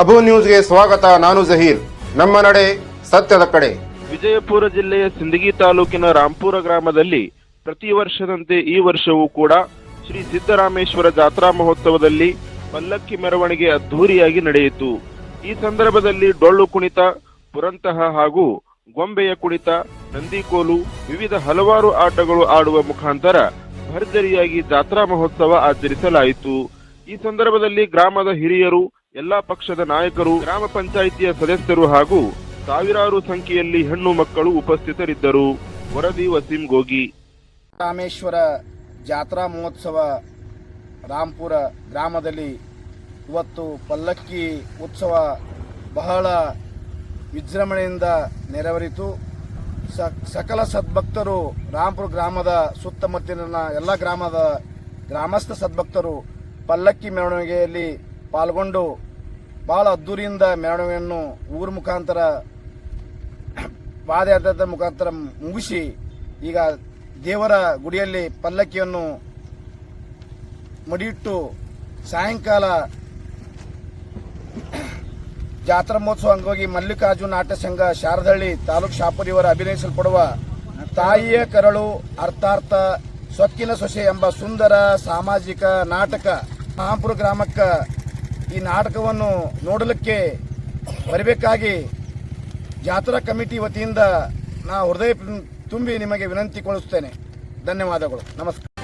ಅಬು ನ್ಯೂಸ್ಗೆ ಸ್ವಾಗತ, ನಾನು ಜಹೀರ್. ನಮ್ಮ ನಡೆ ಸತ್ಯದ ಕಡೆ. ವಿಜಯಪುರ ಜಿಲ್ಲೆಯ ಸಿಂದಗಿ ತಾಲೂಕಿನ ರಾಂಪುರ ಗ್ರಾಮದಲ್ಲಿ ಪ್ರತಿ ವರ್ಷದಂತೆ ಈ ವರ್ಷವೂ ಕೂಡ ಶ್ರೀ ಸಿದ್ದರಾಮೇಶ್ವರ ಜಾತ್ರಾ ಮಹೋತ್ಸವದಲ್ಲಿ ಪಲ್ಲಕ್ಕಿ ಮೆರವಣಿಗೆ ಅದ್ಧೂರಿಯಾಗಿ ನಡೆಯಿತು. ಈ ಸಂದರ್ಭದಲ್ಲಿ ಡೊಳ್ಳು ಕುಣಿತ, ಪುರಂತಹ ಹಾಗೂ ಗೊಂಬೆಯ ಕುಣಿತ, ನಂದಿಕೋಲು, ವಿವಿಧ ಹಲವಾರು ಆಟಗಳು ಆಡುವ ಮುಖಾಂತರ ಭರ್ಜರಿಯಾಗಿ ಜಾತ್ರಾ ಮಹೋತ್ಸವ ಆಚರಿಸಲಾಯಿತು. ಈ ಸಂದರ್ಭದಲ್ಲಿ ಗ್ರಾಮದ ಹಿರಿಯರು ಎಲ್ಲಾ ಪಕ್ಷದ ನಾಯಕರು, ಗ್ರಾಮ ಪಂಚಾಯಿತಿಯ ಸದಸ್ಯರು ಹಾಗೂ ಸಾವಿರಾರು ಸಂಖ್ಯೆಯಲ್ಲಿ ಹೆಣ್ಣು ಮಕ್ಕಳು ಉಪಸ್ಥಿತರಿದ್ದರು. ವರದಿ ವಸೀಂ ಗೋಗಿ. ರಾಮೇಶ್ವರ ಜಾತ್ರಾ ಮಹೋತ್ಸವ ರಾಂಪುರ ಗ್ರಾಮದಲ್ಲಿ ಇವತ್ತು ಪಲ್ಲಕ್ಕಿ ಉತ್ಸವ ಬಹಳ ವಿಜೃಂಭಣೆಯಿಂದ ನೆರವೇರಿತು. ಸಕಲ ಸದ್ಭಕ್ತರು ರಾಂಪುರ ಗ್ರಾಮದ ಸುತ್ತಮುತ್ತಲಿನ ಎಲ್ಲ ಗ್ರಾಮದ ಗ್ರಾಮಸ್ಥ ಸದ್ಭಕ್ತರು ಪಲ್ಲಕ್ಕಿ ಮೆರವಣಿಗೆಯಲ್ಲಿ ಪಾಲ್ಗೊಂಡು ಬಹಳ ಅದ್ದೂರಿಯಿಂದ ಮೆರವಣಿಗೆಯನ್ನು ಊರ ಮುಖಾಂತರ ಪಾದಯಾತ್ರೆ ಮುಖಾಂತರ ಮುಗಿಸಿ, ಈಗ ದೇವರ ಗುಡಿಯಲ್ಲಿ ಪಲ್ಲಕ್ಕಿಯನ್ನು ಮಡಿಯಿಟ್ಟು ಸಾಯಂಕಾಲ ಜಾತ್ರಾ ಮಹೋತ್ಸವ ಅಂಗವಾಗಿ ಮಲ್ಲಿಕಾರ್ಜುನ ನಾಟ್ಯ ಸಂಘ ಶಾರದಹಳ್ಳಿ ತಾಲೂಕು ಶಾಪುರಿಯವರ ಅಭಿನಯಿಸಲ್ಪಡುವ ತಾಯಿಯ ಕರಳು ಅರ್ಥಾರ್ಥ ಸೊಕ್ಕಿನ ಸೊಸೆ ಎಂಬ ಸುಂದರ ಸಾಮಾಜಿಕ ನಾಟಕ ಮಹಾಪುರ ಗ್ರಾಮಕ್ಕ ಈ ನಾಟಕವನ್ನು ನೋಡಲಿಕ್ಕೆ ಬರಬೇಕಾಗಿ ಜಾತ್ರಾ ಕಮಿಟಿ ವತಿಯಿಂದ ನಾ ಹೃದಯ ತುಂಬಿ ನಿಮಗೆ ವಿನಂತಿಗೊಳಿಸುತ್ತೇನೆ ಧನ್ಯವಾದಗಳು. ನಮಸ್ಕಾರ.